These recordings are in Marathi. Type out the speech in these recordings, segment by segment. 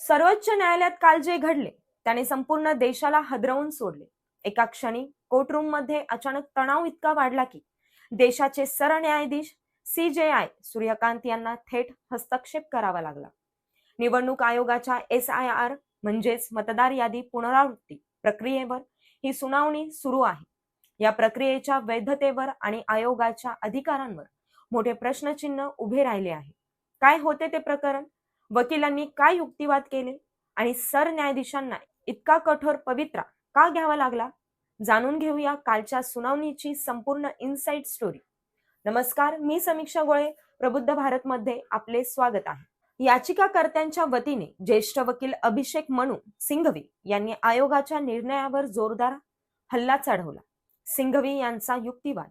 सर्वोच्च न्यायालयात काल जे घडले त्याने संपूर्ण देशाला हदरवून सोडले. एका क्षणी कोर्टरूममध्ये अचानक तणाव इतका वाढला की देशाचे सरन्यायाधीश सी जे आय सूर्यकांत यांना थेट हस्तक्षेप करावा लागला. निवडणूक आयोगाच्या एस आय आर म्हणजेच मतदार यादी पुनरावृत्ती प्रक्रियेवर ही सुनावणी सुरू आहे. या प्रक्रियेच्या वैधतेवर आणि आयोगाच्या अधिकारांवर मोठे प्रश्नचिन्ह उभे राहिले आहे. काय होते ते प्रकरण? वकिलांनी काय युक्तिवाद केले? आणि सरन्यायाधीशांना इतका कठोर पवित्रा का घ्यावा लागला? जाणून घेऊया कालच्या सुनावणीची संपूर्ण इनसाइट स्टोरी. नमस्कार मी समीक्षा गोळे प्रबुद्ध भारत मध्ये आपले स्वागत आहे. याचिकाकर्त्यांच्या वतीने ज्येष्ठ वकील अभिषेक मनु सिंघवी यांनी आयोगाच्या निर्णयावर जोरदार हल्ला चढवला. सिंघवी यांचा युक्तिवाद.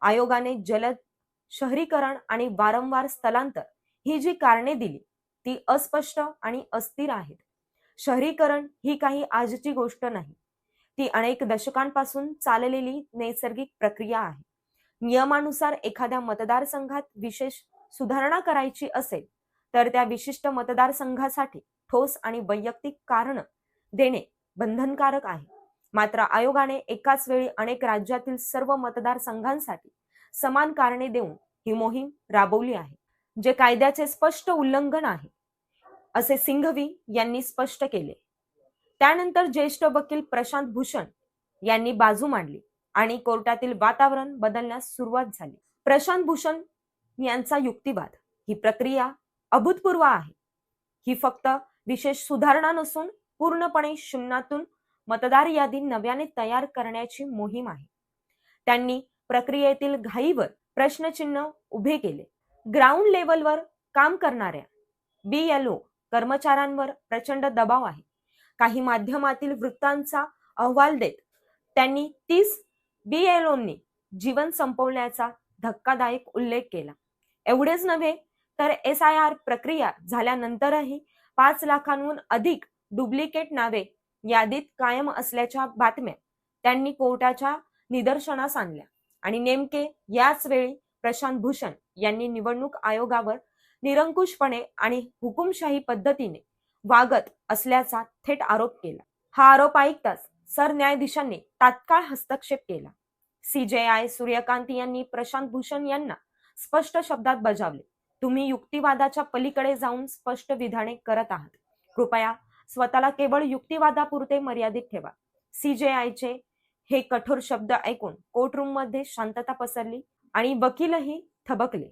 आयोगाने जलद शहरीकरण आणि वारंवार स्थलांतर ही जी कारणे दिली ती अस्पष्ट आणि अस्थिर आहेत. शहरीकरण ही काही आजची गोष्ट नाही. ती अनेक दशकांपासून चाललेली नैसर्गिक प्रक्रिया आहे. नियमानुसार एखाद्या मतदारसंघात विशेष सुधारणा करायची असेल तर त्या विशिष्ट मतदारसंघासाठी ठोस आणि वैयक्तिक कारण देणे बंधनकारक आहे. मात्र आयोगाने एकाच वेळी अनेक राज्यातील सर्व मतदारसंघांसाठी समान कारणे देऊन ही मोहीम राबवली आहे. जे कायद्याचे स्पष्ट उल्लंघन आहे असे सिंघवी यांनी स्पष्ट केले. त्यानंतर ज्येष्ठ वकील प्रशांत भूषण यांनी बाजू मांडली आणि कोर्टातील वातावरण बदलण्यास सुरुवात झाली. प्रशांत भूषण यांचा युक्तिवाद ही प्रक्रिया अभूतपूर्व आहे. ही फक्त विशेष सुधारणा नसून पूर्णपणे शून्यातून मतदार यादी नव्याने तयार करण्याची मोहीम आहे. त्यांनी प्रक्रियेतील घाईवर प्रश्नचिन्ह उभे केले. ग्राउंड लेवलवर काम करणाऱ्या बीएलओ कर्मचाऱ्यांवर प्रचंड दबाव आहे. काही माध्यमातील वृत्तांचा अहवाल देत त्यांनी तीस बीएलओंनी जीवन संपवण्याचा धक्कादायक उल्लेख केला. एवढेच नव्हे तर एस आय आर प्रक्रिया झाल्यानंतरही पाच लाखांहून अधिक डुप्लिकेट नावे यादीत कायम असल्याच्या बातम्या त्यांनी कोर्टाच्या निदर्शनास आणल्या आणि नेमके याच वेळी प्रशांत भूषण यांनी निवडणूक आयोगावर निरंकुशपणे आणि हुकुमशाही पद्धतीने वागत असल्याचा थेट आरोप केला. हा आरोप ऐकताच सरन्यायाधीशांनी तात्काळ हस्तक्षेप केला. सीजेआय सूर्यकांत यांनी प्रशांत भूषण यांना स्पष्ट शब्दात बजावले तुम्ही युक्तिवादाच्या पलीकडे जाऊन स्पष्ट विधाने करत आहात. कृपया स्वतःला केवळ युक्तिवादापुरते मर्यादित ठेवा. सीजेआयचे हे कठोर शब्द ऐकून कोर्टरूममध्ये शांतता पसरली आणि वकीलही थबकले.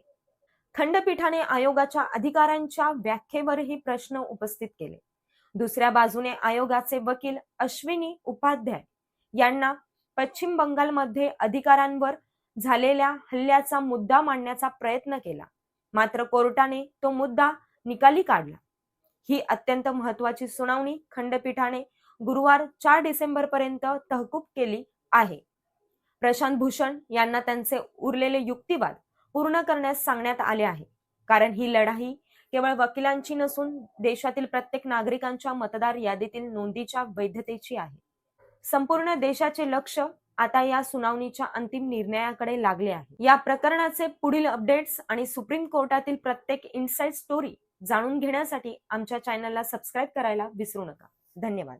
खंडपीठाने आयोगाच्या अधिकारांच्या व्याख्येवरही प्रश्न उपस्थित केले. दुसऱ्या बाजूने आयोगाचे वकील अश्विनी उपाध्याय यांना पश्चिम बंगालमध्ये अधिकारांवर झालेल्या हल्ल्याचा मुद्दा मांडण्याचा प्रयत्न केला. मात्र कोर्टाने तो मुद्दा निकाली काढला. ही अत्यंत महत्वाची सुनावणी खंडपीठाने गुरुवार चार डिसेंबर पर्यंत तहकूब केली आहे. प्रशांत भूषण यांना त्यांचे उरलेले युक्तिवाद पूर्ण करण्यास सांगण्यात आले आहे. कारण ही लढाई केवळ वकिलांची नसून देशातील प्रत्येक नागरिकांच्या मतदार यादीतील नोंदीच्या वैधतेची आहे. संपूर्ण देशाचे लक्ष आता या सुनावणीच्या अंतिम निर्णयाकडे लागले आहे. या प्रकरणाचे पुढील अपडेट्स आणि सुप्रीम कोर्टातील प्रत्येक इनसाइड स्टोरी जाणून घेण्यासाठी आमच्या चॅनलला सबस्क्राईब करायला विसरू नका. धन्यवाद.